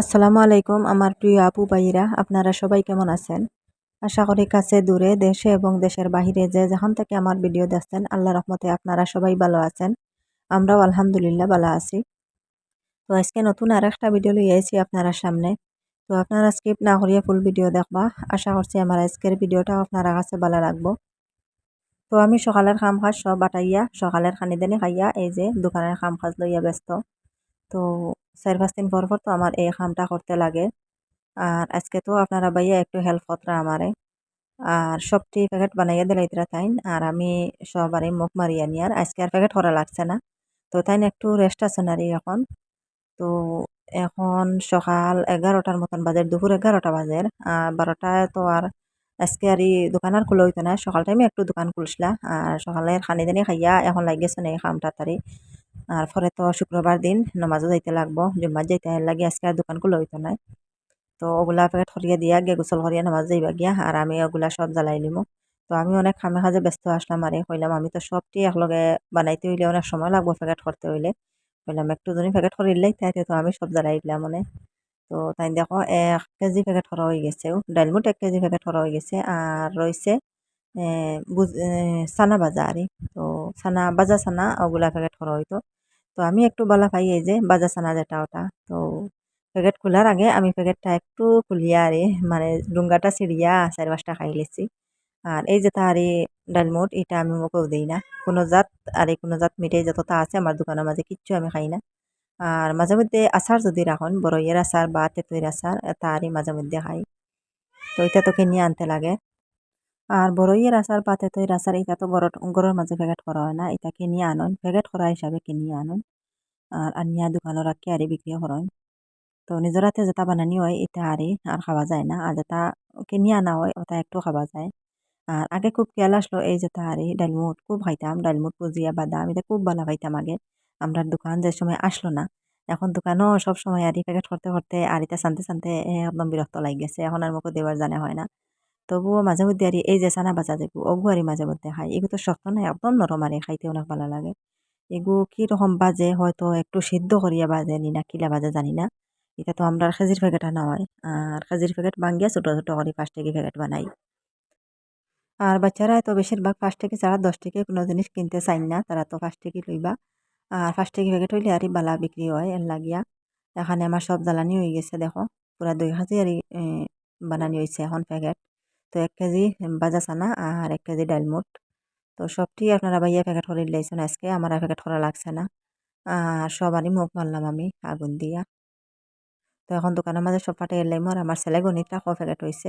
আসসালামু আলাইকুম আমার প্রিয় আপু ভাইরা আপনারা সবাই কেমন আছেন? আশা করি কাছে, দূরে, দেশে এবং দেশের বাহিরে যে যেখান থেকে আমার ভিডিও দেখছেন, আল্লাহ রহমতে আপনারা সবাই ভালো আছেন। আমরাও আলহামদুলিল্লাহ ভালো আছি। তো আজকে নতুন আর একটা ভিডিও লই আইছি আপনারা সামনে। তো আপনারা স্কিপ না করিয়া ফুল ভিডিও দেখবা। আশা করছি আমার আজকের ভিডিওটা আপনারা কাছে ভালো লাগবো। তো আমি সকালের কাম কাজ সব বাটাইয়া, সকালের খানি দানি খাইয়া এই যে দোকানের কাম কাজ লইয়া ব্যস্ত। তো চার পাঁচ দিন পর পর তো আমার এই কামটা করতে লাগে। আর আজকে তো আপনারা ভাইয়া একটু হেল্প করতরা আমারে। আর সবটি প্যাকেট বানাইয়া দিলাইতরা তাইন। আর আমি সবারই মুখ মারিয়া নিয়ার আজকে আর প্যাকেট করা লাগছে না। তো তাইন একটু রেস্ট আছে নারী এখন। তো এখন সকাল এগারোটার মতন বাজের দুপুর এগারোটা বাজের আর বারোটায় তো আর আজকে আর দোকান আর খুলে হইতো না। সকাল টাইমে একটু দোকান খুলছিলা। আর সকালে খানি দানি খাইয়া এখন লাগিয়েছে না এই খামটা তারি। আর পরে তো শুক্রবার দিন নমাজও যাইতে লাগবো জুম্মার যাইতে লাগে আজকে আর দোকান খুলে হইতো না তো ওগুলা প্যাকেট করিয়া দিয়া গে গোসল করিয়া নামাজ যাইবা গিয়া, আর আমি ওগুলা সব জ্বালাই লিমু তো আমি অনেক খামে খাজে ব্যস্ত আসলাম আরে হইলাম আমি তো সবটি একলগে বানাইতে হইলে অনেক সময় লাগবো প্যাকেট করতে হইলে। কইলাম একটু জনি প্যাকেট করিলেই তাইতে তো আমি সব জ্বালাই দিলাম মানে। তো তাই দেখো, এক কেজি প্যাকেট করা হয়ে গেছে ডালমুট এক কেজি প্যাকেট করা হয়ে গেছে, আর রয়েছে সানা বাজা আরে তো সানা, বাজা সানা ওগুলা প্যাকেট করা হইতো। তো আমি একটু বলা পাই এই যে বাজা সানা যেটা ওটা। তো প্যাকেট খোলার আগে আমি প্যাকেটটা একটু খুলিয়া আরে মানে ডুঙ্গাটা ছিঁড়িয়া চার পাঁচটা খাই লেছি। আর এই যে এই ডালমুট এটা আমি মুখেও দিই না। কোনো জাত, আর এই কোনো জাত মিঠাই যতটা আছে আমার দোকানের মাঝে কিচ্ছু আমি খাই না। আর মাঝে মধ্যে আচার যদি রাখুন, বড়ইয়ের আচার বা তেঁতুইর আচার তারই মাঝে মধ্যে খাই। তো এটা তো কিনে আনতে লাগে। আর বড়ইয়ের আচার বা তেঁতুইর আচার এটা তো গরর গরর মাঝে প্যাকেট করা হয় না এটা কিনিয়ে আনুন প্যাকেট করা হিসাবে কিনিয়ে আনুন। আর আনিয়া দোকানের রাখি, আরে বিক্রি করেন। তো নিজের হাতে যেটা বানানি হয়, এটা আরে আর খাওয়া যায় না। আর যেটা কিনে আনা হয়, ওটা একটু খাওয়া যায়। আর আগে খুব খেয়াল আসলো, এই যেটা আরে ডালমুট খুব খাইতাম ডালমুট পুজিয়া বাদাম, এটা খুব ভালো খাইতাম আগে। আমরা দোকান যে সময় আসলো না, এখন দোকানও সব সময় আরি প্যাকেট করতে করতে আর আরিটা শান্তি শান্তি একদম বিরক্ত লাগে গেছে। এখন আর মুখে দেওয়ার জানে হয় না। তবুও মাঝে মধ্যে আর এই যে চানা বাজা যেগু ওগু আর মাঝে মধ্যে খাই এগুলো তো শক্ত নাই, একদম নরম আরে খাইতে অনেক ভালো লাগে এগু কীরকম বাজে, হয়তো একটু সিদ্ধ করিয়া বাজে নি না কিলা বাজে জানি না। এটা তো আমরা খেজির প্যাকেট আনা হয় আর খেজির প্যাকেট ভাঙ্গিয়া ছোটো ছোটো করে পাঁচ টাকি প্যাকেট বানাই। আর বাচ্চারা তো বেশিরভাগ পাঁচ টাকি ছাড়া দশ টাকি কোনো জিনিস কিনতে চাই না তারা তো পাঁচ টাকি লইবা আর পাঁচ টাকি প্যাকেট হইলে আর বালা বিক্রি হয় এর লাগিয়া। এখানে আমার সব জ্বালানি হয়ে গেছে, দেখো। পুরা দুই কেজি আর বানানি হয়েছে এখন প্যাকেট তো এক কেজি বাজা চানা আর এক কেজি ডালমুট তো সবটি আপনারা ভাইয়া প্যাকেট করে লাইছেন আজকে, আমার প্যাকেট করা লাগছে না। আর সবারই মুখ মারলাম আমি আগুন দিয়া। তো এখন দোকানের মাঝে সব পাটে এলাইম আর আমার ছেলে গণিতটা ক প্যাকেট হয়েছে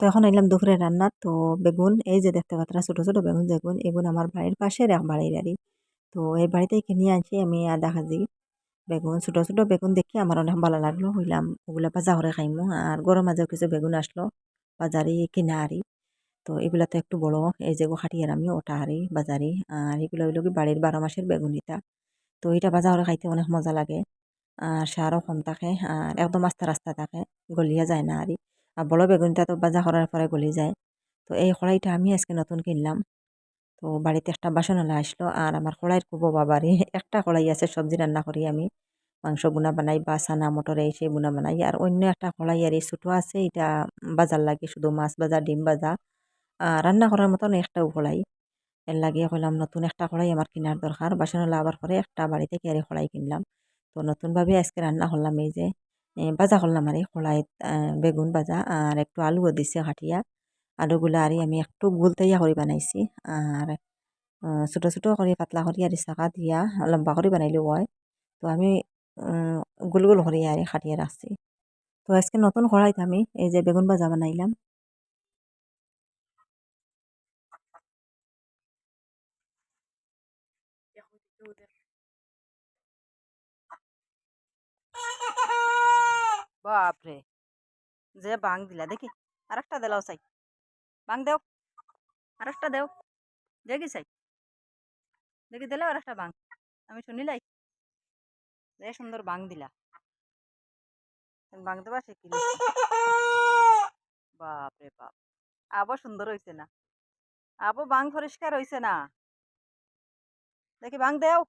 তো এখন এলাম দুপুরে রান্না, তো বেগুন, এই যে দেখতে পাত্রা ছোটো ছোটো বেগুন যেগুন এগুন আমার বাড়ির পাশের এক বাড়ির আরই তো এই বাড়িতেই কিনে আনছি আমি আধা কেজি। বেগুন, ছোটো ছোটো বেগুন দেখি আমার অনেক ভালো লাগল। হইলাম ওগুলা ভাজা করে খাইমু আর গরম মাঝেও কিছু বেগুন আসলো বাজারি কিনা আরি তো এগুলা তো একটু বড়। এই যে খাটিয়ার আমি ওটা হারি বাজারি আর এগুলো হইল কি বাড়ির বারো মাসের বেগুন এটা তো এটা ভাজা করে খাইতে অনেক মজা লাগে। আর সারও কম থাকে। আর একদম আস্তে রাস্তা থাকে। গলিয়া যায় না আরি আর বড় বেগুনটা তো ভাজা করার পরে গলি যায়। তো এই কড়াইটা আমি আজকে নতুন কিনলাম তো বাড়িতে একটা বাসনওয়ালা আসলো। আর আমার কড়াইয়ের খুব অভাবারি একটা কড়াই আছে, সবজি রান্না করি আমি। মাংস বুনা বানাই, বা সানা মটর, এই সেই বুনা বানাই। আর অন্য একটা কড়াই, আর এই ছোটো আছে এটা বাজার লাগে, শুধু মাছ ভাজা, ডিম ভাজা। রান্না করার মতন একটাও কড়াই। এর লাগিয়ে কইলাম, নতুন একটা কড়াই আমার কেনার দরকার। বাসনওয়ালা আবার পরে একটা বাড়ি থেকে আর কড়াই কিনলাম। তো নতুনভাবে আজকে রান্না করলাম এই যে বাজা করলাম আর এই কড়াইত বেগুন ভাজা আর একটু আলুও দিছে কাটিয়া আলুগুলা আর আমি একটু গোল তৈয়া করে বানাইছি আর ছোটো ছোটো করে পাতলা করি আর চাকা দিয়া লম্বা করে বানাইলেও হয় তো আমি গোল গোল করে আর খাটিয়ে রাখছি তো আজকে নতুন কড়াইতে আমি এই যে বেগুন ভাজা বানাইলাম বাপরে, যে বাং দিলা দেখি। আর একটা দিলাও চাই। বাং দেও। আর একটা দেও। দেখি চাই দেখি দিলে আর একটা বাং। আমি শুনিলাই যে সুন্দর বাং দিলা। বাং দেবা শিখিল বাপরে বাপ। আবো সুন্দর হয়েছে না। আবো বাং পরিষ্কার হয়েছে না। দেখি বাং দেও।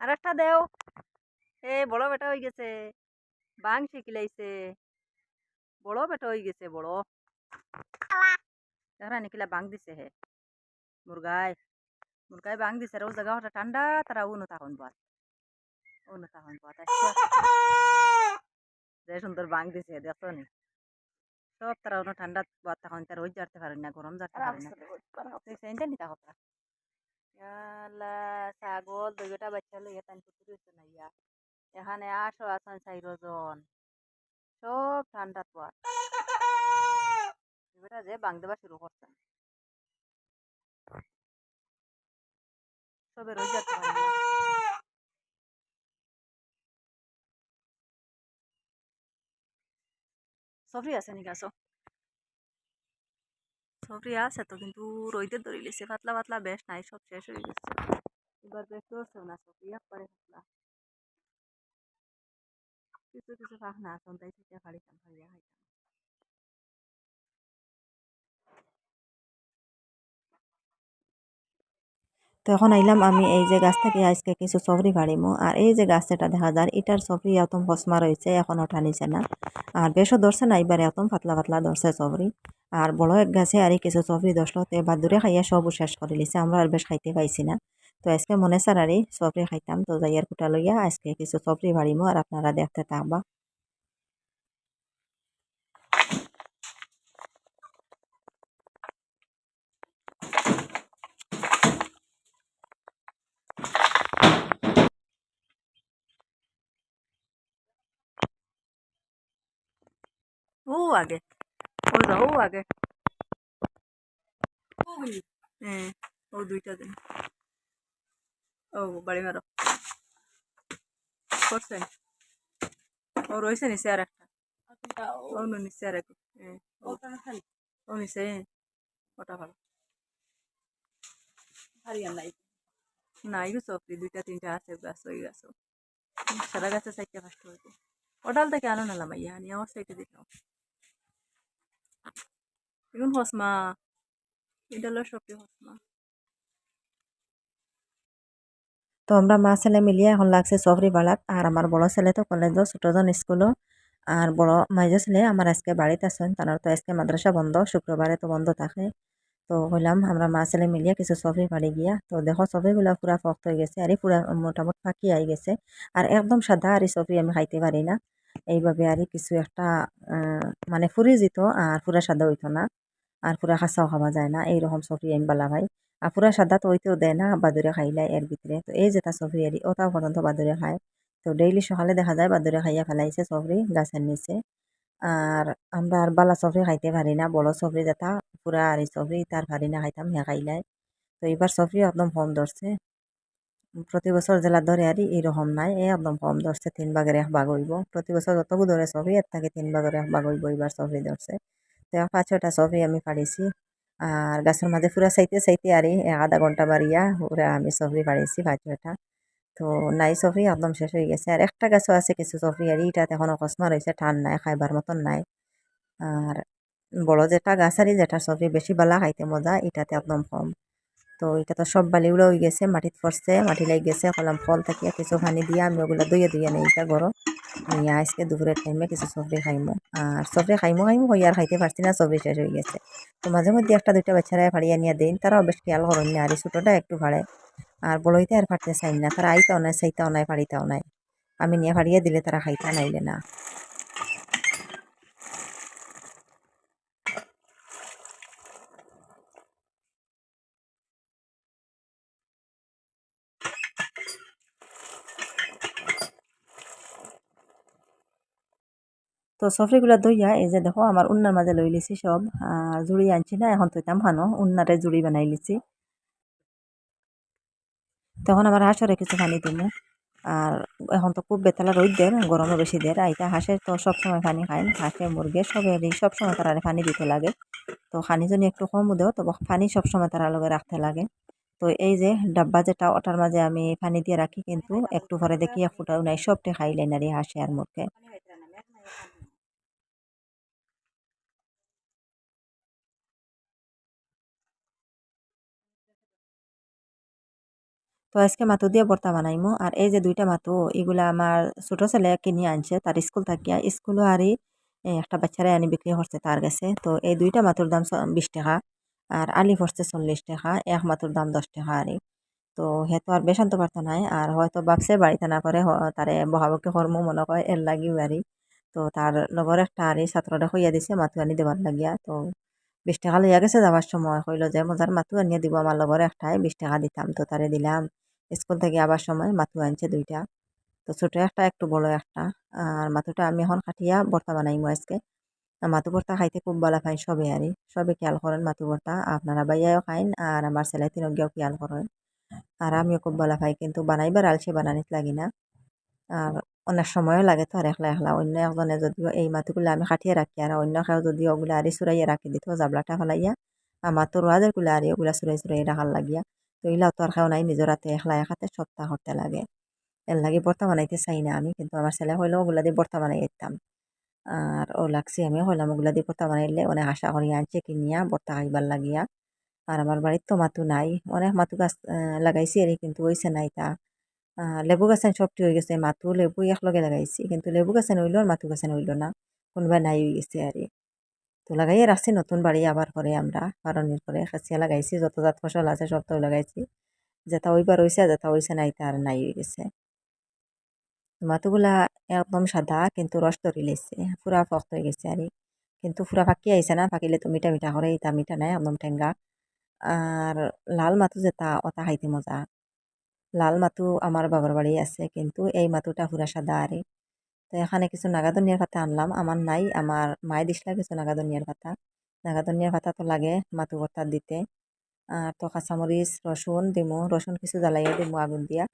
আর একটা দেও। এ বড় বেটা হয়ে গেছে। বাং শিখিলাইছে। বড় বেটা হয়ে গেছে বড়। যারা নিকিলা বাং দিছে হে মুরগায় মুরগায় বাং দিছে আর ও জায়গা ওটা ঠান্ডা তারা উনো তখন বাদ উনো তখন বাদ যে সুন্দর বাং দিছে দেখো নি সব তারা উনো ঠান্ডা বাদ তখন তার ওই জারতে পারেন না গরম জারতে পারেন না তুই সেন্টে নিতা কথা ছাগল দুই বেটা বাচ্চা লইয়া তান পুতুরি হইতো না ইয়া এখানে আসো আছেন চাইরজন সব ঠান্ডা তোয়ার যে বাং দেবা শুরু করছেন সবে পারেন না সফরি আছে নি গাছ সফরি আছে তো, কিন্তু রইতে ধরে লিছে, পাতলা পাতলা বেশ, নাই, সব শেষ হয়ে গেছে। এবার বেশ ধরছেও না সফরি, একবারে পাতলা। কিছু কিছু ফাঁক না আসন তাই থেকে ফাড়িয়া খাইতাম। তো এখন আইলাম, আমি এই যে গাছ থেকে আজকে কিছু সবরি ফাড়িমো আর এই যে গাছটা দেখা যায়, এটার সবরি এতম ফসমা রয়েছে, এখন ওঠা নিচে না। আর বেশও ধরছে না, এবার এতম পাতলা পাতলা ধরছে সবরি আর বড় এক গাছে আর কিছু সবরি ধরলো, তে দূরে খাইয়া সব শেষ করে লিছে আমরা আর বেশ খাইতে পাইছি না। তো আজকে মনে চার আর সবরি খাইতাম, তো যাইয়ার কুটা লইয়া আজকে কিছু সবরি ফাড়িমো আর আপনারা দেখতে থাকবা। ও আগে ও যাও ও আগে হ্যাঁ ও দুইটা দিন ও বাড়ি মারো করছেন ও রয়েছে নিচে আর একটা ও নো নিচে আর এক ও ও নিচে ওটা ভালো নাই গো সবরি দুইটা তিনটা আছে গাছ ওই গাছ সারা গাছে চারটা পাঁচটা হইতে ওটাল থেকে আনো নালাম ইয়া নিয়ে আমার সাইডে দিলাম এখন হসমা এটা হলো সবটি হসমা তো আমরা মা ছেলে মিলিয়ে এখন লাগছে সবরি বালাত। আর আমার বড় ছেলে তো কলেজও ছোটজন স্কুলও আর বড় মাইজ ছেলে আমার আজকে বাড়িতে আছেন। তার তো আজকে মাদ্রাসা বন্ধ শুক্রবারে তো বন্ধ থাকে। তো হইলাম আমরা মা ছেলে মিলিয়ে কিছু সবরি বাড়ি গিয়া। তো দেখো সবরিগুলো পুরা ফক্ত হয়ে গেছে। আর পুরা মোটামুটি ফাঁকি আই গেছে। আর একদম সাদা আর এই আমি খাইতে পারি না। এইভাবে আর কিছু একটা মানে ফুরি যেত আর পুরা সাদা হইতো না। আর পুরা খাসাও খাওয়া যায় না। এইরকম সবরি আমি বালা ভাই। আর পুরা সাদা তো হইতেও দেয় না, বাদুরে খাইলে এর ভিতরে। তো এই যেটা সবরি এরি ওটাও পর্যন্ত বাদুরে খায়। তো ডেইলি সকালে দেখা যায় বাদুরে খাইয়া ফেলাইছে সবরি গাছের নিচে। আর আমরা আর বালা সবরি খাইতে পারি না বড় সবরি যেটা পুরা আর সবরি তার পারি না খাইতাম হে খাইলাই তো এবার সবরি একদম কম ধরছে। প্রতি বছর জেলা ধরে আর এরকম নাই এ একদম কম ধরছে, তিন ভাগের এক ভাগ হইব। প্রতি বছর যতগু ধরে সবই এর থাকে তিন ভাগের এক ভাগ হইব এবার সবই ধরছে। তো পাঁচ ছটা সবই আমি পাড়িছি। আর গাছের মাঝে পুরা চাইতে চাইতে আর আধা ঘণ্টা বাড়িয়া পুরা আমি সবরি পাড়িছি পাঁচ ছটা তো নাই সবরি একদম শেষ হয়ে গেছে। আর একটা গাছও আছে কিছু সবরি আর ইটাতে এখন অকস্মাত রয়েছে ঠান নাই, খাইবার মতন নাই। আর বড় যেটা গাছ, আর যেটা সবরি বেশি বালা খাইতে মজা এটাতে একদম কম। তো এটা তো সব বালি উড়ে হয়ে গেছে, মাটিত পড়ছে, মাটি লাগি গেছে, কলাম ফল থাকিয়া কিছু পানি দিয়া আমি ওগুলো দুইয়ে দুইয়ে নেই এটা গরম। নিয়ে আজকে দুপুরের টাইমে কিছু সবরি খাইমো। আর সবরি খাইমো খাইমো হই আর খাইতে পারছি না সবরি শেষ হয়ে গেছে। তো মাঝে মধ্যে একটা দুইটা বাচ্চারা ফাড়িয়া নিয়ে দেন তারাও বেশ খেয়াল করেন না, আর ছোটোটা একটু ফাড়ে। আর বড়ইতে আর ফাটতে চাই না, তারা আইতাও নাই, চাইতাও নাই, ফাড়িতাও নাই। আমি নিয়ে ফাড়িয়ে দিলে তারা খাইতা নাইলে না। তো সফরিগুলা দইয়া এই যে দেখো আমার উন্নার মাঝে লই লিছি সব, আর জুড়ি আনছি না, এখন তৈতাম খানো উন্নারে জুড়ি বানাই লিছি তখন আবার হাঁসরে কিছু পানি দিমু, আর এখন তো খুব বেতালা রোদ দের গরমও বেশি দের আইতা হাঁসের তো সবসময় পানি খায়, হাঁসে, মুরগে সবেরই সবসময় তারা পানি দিতে লাগে। তো পানি যদি একটু কম দেও, তো পানি সবসময় তারা লগে রাখতে লাগে। তো এই যে ডাব্বা যেটা, ওটার মাঝে আমি পানি দিয়ে রাখি কিন্তু, একটু পরে দেখি এক ফুটাও নাই, সবটা খাইলে নারি হাঁসে আর মুরগে। তো আজকে মাথু দিয়ে ভর্তা বানাইমো। আর এই যে দুইটা মাথু এগুলা আমার ছোট ছেলে কিনে আনছে, তার স্কুল থাকিয়া। স্কুলও আরই একটা বাচ্চারা আনি বিক্রি করছে তার কাছে। তো এই দুইটা মাথুর দাম বিশ টাকা। আর আলি পড়ছে চল্লিশ টাকা, এক মাথুর দাম দশ টাকা আরই তো হে তো আর বেশান্ত পারতো নাই। আর হয়তো ভাবছে বাড়িতে না করে তারে বহাবকি কর্ম মনে হয় এর লাগি বাড়ি তো তার লগর একটা আরই ছাত্রটা হইয়া দিছে মাথু আনি দেবার লাগিয়া। তো বিশ টাকা লইয়া গেছে যাবার সময়। কইল যে মজার মাথু আনিয়ে দিব আমার লগর একটাই বিশ টাকা দিতাম তো তারে দিলাম। স্কুল থেকে আবার সময় মাথু আনছে দুইটা। তো ছোট একটা একটু বড় একটা আর মাথুটা আমি এখন কাটিয়া ভর্তা বানাইমু আজকে। মাথু ভর্তা খাইতে খুব ভালো পাই সবে আরই সবে খেয়াল করেন মাথু ভর্তা আপনারা বাইয়াও খাইন আর আমার ছেলে তিনগিয়াও খেয়াল করেন আর আমিও খুব ভালো পাই কিন্তু বানাইবার আলসে বানানিত লাগি না। আর অনেক সময়ও লাগে তো আর একলা একলা অন্য একজনে যদিও এই মাথুগুলো আমি কাটিয়ে রাখি আর অন্য কেউ যদি ওগুলো আরি চুরাইয়া রাখি দিত জাবলাটা ফেলাইয়া আমার তো রোয়াদেরগুলো আরি ওগুলা চুরাই চুরাই রাখার লাগিয়া, তো এইলাও তো আর খাও নাই, নিজের হাতে একলা একাতে সপ্তাহ করতে লাগে। এর লাগে বর্তা বানাইতে চাই না আমি, কিন্তু আমার ছেলে হইলেও ওগুলা দিয়ে বর্তা বানাই দিতাম। আর ও লাগছি, আমিও হইলাম ওগুলা দিয়ে বর্তা বানাইলে অনেক আশা করি আনছে কিনিয়া বর্তা খাইবার লাগিয়া। আর আমার বাড়ির তো মাতু নাই, অনেক মাতু গাছ লাগাইছি আর, কিন্তু হইছে নাই তা। লেবু গাছেন সবটি হয়ে গেছে মাতু লেবু একলগে লাগাইছি, কিন্তু লেবু গাছেন হইল আর মাতু গাছেন হইল না, কোনোবা নাই হয়ে গেছে আর তো লাগাই রাখছি, নতুন বাড়ি আবার করে আমরা কারণের করে খাসিয়া লাগাইছি, যত জাত ফসল আছে সব তো লাগাইছি, যেটা ওইবার হয়েছে যেটা হয়েছে নাই তার নাই হয়ে গেছে। মাতুগুলা একদম সাদা, কিন্তু রস ধরি লেছে পুরা ফক্ত হয়ে গেছে আর কিন্তু পুরা ফাঁকি আইছে না, ফাঁকিলে তো মিঠা মিঠা করে ইটা মিঠা নাই, একদম ঠেঙ্গা। আর লাল মাতু যেটা, ওটা খাইতে মজা। লাল মাতু আমার বাবার বাড়ি আছে, কিন্তু এই মাতুটা পুরা সাদা আরে। তো এখানে কিছু নাগাদনিয়ার পাতা আনলাম, আমার নাই, আমার মায়ে দিসলা কিছু নাগাদনিয়ার পাতা। নাগাদনিয়ার পাতা তো লাগে মাতু ভর্তা দিতে। আর তো কাঁচামরিচ, রসুন দিমু, রসুন কিছু জ্বালাইয়া দিমু আগুন দিয়া।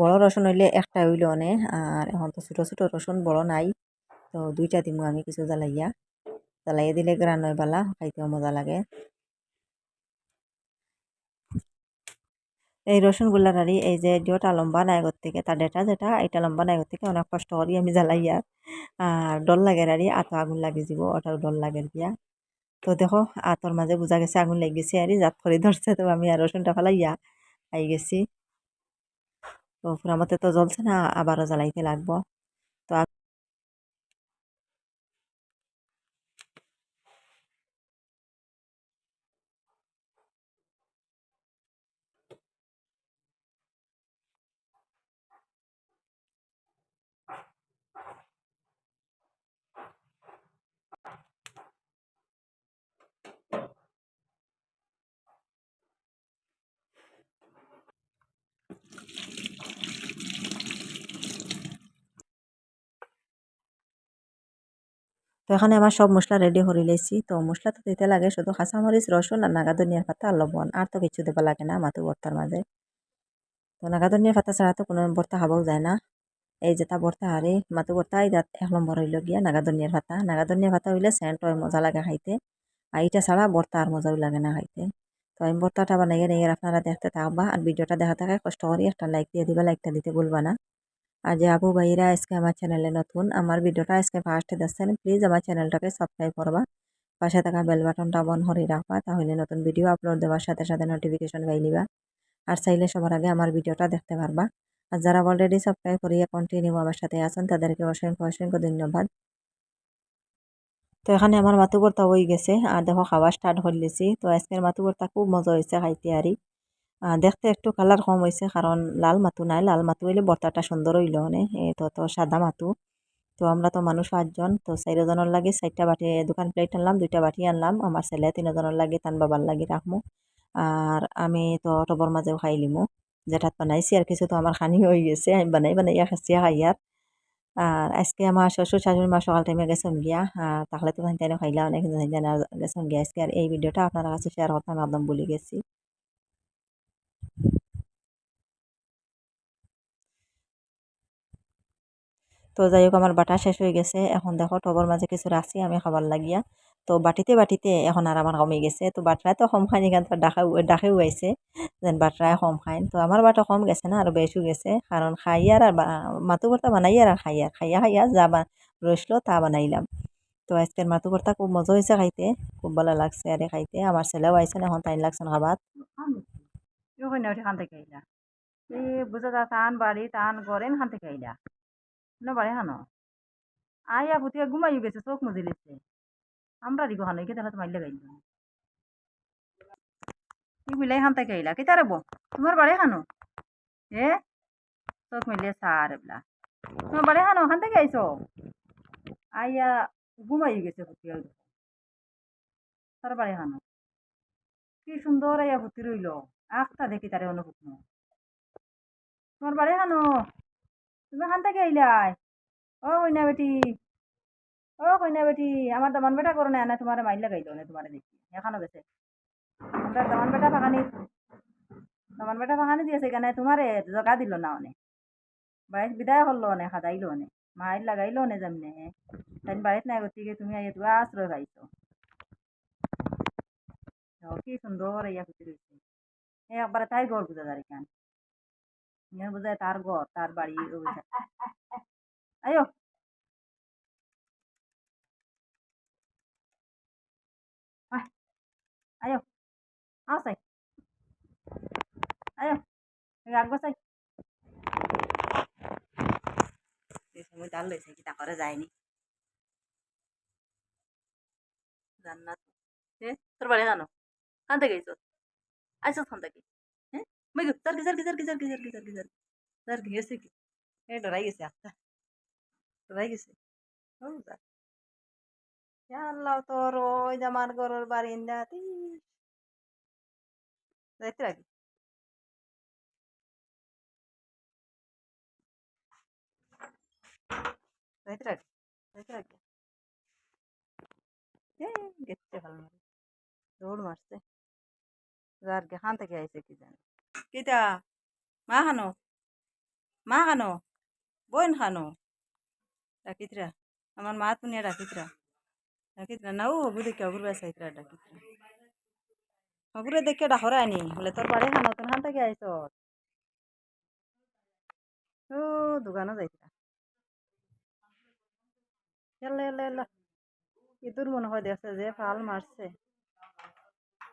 বড় রসুন হইলে একটা হইলে অনে আর এখন তো ছোটো ছোটো রসুন বড় নাই, তো দুইটা দিমু আমি কিছু জ্বালাইয়া। জ্বালাইয়া দিলে গ্রান হয় বালা, খাইতেও মজা লাগে। এই রসুনগুলার আর এই যে যেটা লম্বা নায়গর থেকে, তার ডেটা যেটা এটা লম্বা নায়গর থেকে, অনেক কষ্ট করি আমি জ্বালাই আর ডল লাগে আর আতো আগুন লাগি যাব ওটাও ডল লাগে বিয়া তো দেখো, আতর মাঝে বোঝা গেছে, আগুন লেগে গেছে আর জাত করে ধরছে, তো আমি আর রসুনটা ফেলাইয়া আই গেছি। তো পুরা মতে তো জ্বলছে না, আবারও জ্বালাইতে লাগবো তো তো এখানে আমার সব মশলা রেডি করে লেছি তো মশলা তো দিতে লাগে, শুধু কাঁচামরিচ, রসুন আর নাগাদনিয়ার পাতা আর লবণ। আর তো কিছু দেবা লাগে না মাতু ভর্তার মাঝে। তো নাগাদনিয়ার পাতা ছাড়া তো কোনো ভর্তা খাবাও যায় না। এই যেটা ভর্তা হারে মাতু ভর্তা এই এক নম্বর হইল গিয়া নাগাদনিয়ার পাতা। নাগাদনিয়ার পাতা হইলে সেন্ট হয়, মজা লাগে খাইতে। আর এইটা ছাড়া ভর্তা আর মজাও লাগে না খাইতে। তো আমি ভর্তাটা বানাইয়ে নিয়ে আপনারা দেখতে থাকবা। আর ভিডিওটা দেখা থাকে কষ্ট করি একটা লাইক দিয়ে দিবা লাইকটা দিতে ভুলবা না। আর যে আপু আজকে আমার চ্যানেলে নতুন। আমার ভিডিওটা আজকে ফার্স্টে দেখছেন প্লিজ আমার চ্যানেলটাকে সাবস্ক্রাইব করবা। পাশে থাকা বেল বাটনটা বন করে রাখবা, তাহলে নতুন ভিডিও আপলোড দেওয়ার সাথে সাথে নোটিফিকেশন পাই নিবা। আর চাইলে সবার আগে আমার ভিডিওটা দেখতে পারবা। আর যারা অলরেডি সাবস্ক্রাইব করিয়া কন্টিনিউ আমার সাথে আছেন, তাদেরকে অসংখ্য অসংখ্য ধন্যবাদ। তো এখানে আমার মাতু ভর্তা হয়ে গেছে। আর দেখো, খাওয়া স্টার্ট করলেছি তো আজকের মাতু ভর্তা খুব মজা হয়েছে খাইতে আরই। দেখতে একটু কালার কম হয়েছে কারণ লাল মাতু নাই। লাল মাতু হইলে বর্তাটা সুন্দর হইল মানে তো তো সাদা মাতু। তো আমরা তো মানুষ পাঁচজন, তো চারজনের লাগে চারটা বাটি দোকান প্লেট আনলাম, দুইটা বাটি আনলাম। আমার ছেলে তিনজনের লাগে তান বাবার লাগে রাখমু। আর আমি তো টবর মাঝেও খাই লিমু। যেটাত বানাইছি, আর কিছু তো আমার খানি হয়ে গেছে, আমি বানাই বানাইয়া খাচ্ছি খাই আর আর আজকে আমার শ্বশুর শাশুড়ি মা সকাল টাইমে গেছেন গিয়া আর তাহলে তো তাই খাইলা, অনেক গেছেন গিয়া আজকে। আর এই ভিডিওটা আপনার কাছে শেয়ার করতাম, একদম ভুলে গেছি। তো যাই হোক আমার বাটা শেষ হয়ে গেছে। এখন দেখো, টবর মাঝে কিছু রাখছি, আমি খাবার লাগিয়া। তো বাটিতে বাটিতে এখন আর আমার কমে গেছে। তো বাটরায় তো কম খাই এখান ডাকা ডাকেও আইছে যেন বাটরায় কম খাইন তো আমার বাটা কম গেছে না আরও বেশও গেছে। কারণ খাইয়ার আর মাতু ভর্তা বানাইয়ার আর খাইয়া। খাইয়া খাইয়া যা রসলো তা বানাইলাম। তো আজকের মাতু ভর্তা খুব মজা হয়েছে খাইতে। খুব ভালো লাগছে আরে খাইতে। আমার ছেলেও আইসে এখন টাইম লাগছে না খাবার ইউ কই না ওটি খান থেকে আইলা এ বুঝা যা টান বাড়ি টান গড়েন খান থেকে আইলা না বাড়ি খানো আইয়া ভুতিয়া ঘুমাই গেছে চোখ মুজি লিখছে আমরা দিগো খানো একে তাহলে মাইলে গাইল। কি মিলাই খান থেকে আইলা কেতা রেব তোমার বাড়ি খানো এ? চোখ মিলিয়ে সার এবলা তোমার বাড়ি খানো খান থেকে আইছো আইয়া ঘুমাই গেছে ভুতিয়া তার বাড়ি খানো কি সুন্দর আইয়া ভর্তি রইল। আখটা দেখি তারে অনুভূত তোমার বাড়ি খানো তুমি খান থেকে আইলাই ও কইনা বেটি, ও কইনা বেটি, আমার দামান বেটা করো না তোমার মাইল লাগাইল না তোমার দেখি। এখানো গেছে। আমরা দামান বেটা ফাঁকানি, দামান বেটা ফাঁকানি দিয়েছে কেন, তোমারে জগা দিল না অনেক বাড়িত বিদায় করল অনেক সাজাইলো অনেক মাইল লাগাইলো অনেক যেমনে তাই বাড়িত নাই গতিকে তুমি আইয়া তুই আশ্রয় পাইছো। কি সুন্দর ইয়া খুশি রয়েছে একবারে তাই ঘর বুঝা যার কেন? বুঝায় তার ঘর তার বাড়ি আয়ো আয়, আও আয়ো রাখব তোর বাড়ি জানো? খান থেকে আইসো খান থেকে হ্যাঁ মই জারকি জারকি জারকি জারকি জারকি জারকি জারকি জারকি গেছে কি এ ডরাই গেছে একটা ডরাই গেছে আল্লাহ তোর ওই জামার গরুর বারিন্দা যাইতে রাখি যাইতে রাখি যাইতে রাখি গেছে ভালো দৌড় মারছে যার খান থেকে আইছে কি জানি কিতা মা খানো মা খানো বোন খানো ডাকিতরা আমার মা তুনিয়া ডাকিতরা ডাকিতরা নাও হবু দেখে অগুর বাস আইতরা ডাকিতরা অগুরে দেখে ডাকরে আনি বলে তোর বাড়ি খানো তোর খান থেকে আইস ও দোকানও যাইতরা এলে এলে এলে ইঁদুর মনে হয় দেখছে যে ফাল মারছে